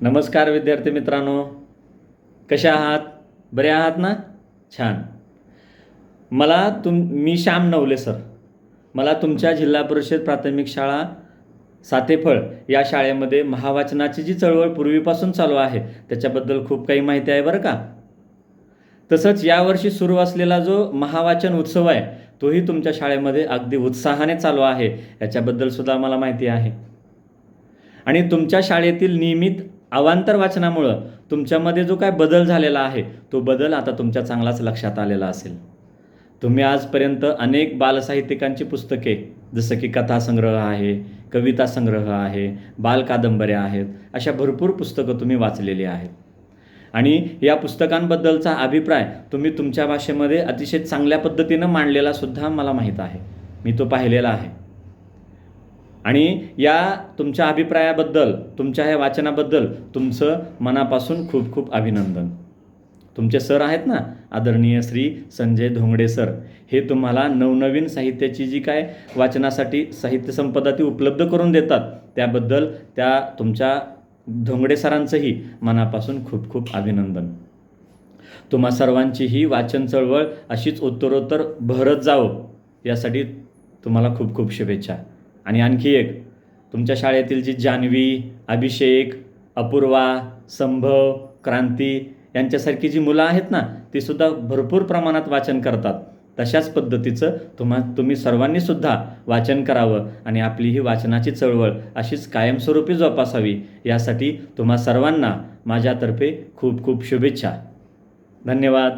नमस्कार विद्यार्थी मित्रांनो. कशा आहात? बरे आहात ना? छान. मला तुम मी श्याम नवले सर. मला तुमच्या जिल्हा परिषद प्राथमिक शाळा सातेफळ या शाळेमध्ये महावाचनाची जी चळवळ पूर्वीपासून चालू आहे त्याच्याबद्दल खूप काही माहिती आहे बरं का? तसंच यावर्षी सुरू असलेला जो महावाचन उत्सव आहे तोही तुमच्या शाळेमध्ये अगदी उत्साहाने चालू आहे याच्याबद्दल सुद्धा मला माहिती आहे. आणि तुमच्या शाळेतील नियमित अवांतर वाचनामुळं तुमच्यामध्ये जो काय बदल झालेला आहे तो बदल आता तुमच्या चांगलाच लक्षात आलेला असेल. तुम्ही आजपर्यंत अनेक बालसाहित्यिकांची पुस्तके जसं की कथासंग्रह आहे कविता संग्रह आहे बालकादंबऱ्या आहेत अशा भरपूर पुस्तकं तुम्ही वाचलेली आहेत. आणि या पुस्तकांबद्दलचा अभिप्राय तुम्ही तुमच्या भाषेमध्ये अतिशय चांगल्या पद्धतीनं मांडलेला सुद्धा मला माहीत आहे. मी तो पाहिलेला आहे. आणि या तुमच्या अभिप्रायाबद्दल तुमच्या ह्या वाचनाबद्दल तुमचं मनापासून खूप खूप अभिनंदन. तुमचे सर आहेत ना आदरणीय श्री संजय धोंगडे सर हे तुम्हाला नवनवीन साहित्याची जी काय वाचनासाठी साहित्य संपदा ती उपलब्ध करून देतात त्याबद्दल त्या तुमच्या धोंगडे सरांचंही मनापासून खूप खूप अभिनंदन. तुम्हा सर्वांचीही वाचन चळवळ अशीच उत्तरोत्तर भरत जावं यासाठी तुम्हाला खूप खूप शुभेच्छा. आणि आणखी एक तुमच्या शाळेतील जी जान्हवी अभिषेक अपूर्वा संभव क्रांती यांच्यासारखी जी मुलं आहेत ना ती सुद्धा भरपूर प्रमाणात वाचन करतात. तशाच पद्धतीचं तुम्हा तुम्ही सर्वांनीसुद्धा वाचन करावं आणि आपली ही वाचनाची चळवळ अशीच कायमस्वरूपी जोपासावी. यासाठी तुम्हा सर्वांना माझ्यातर्फे खूप खूप शुभेच्छा. धन्यवाद.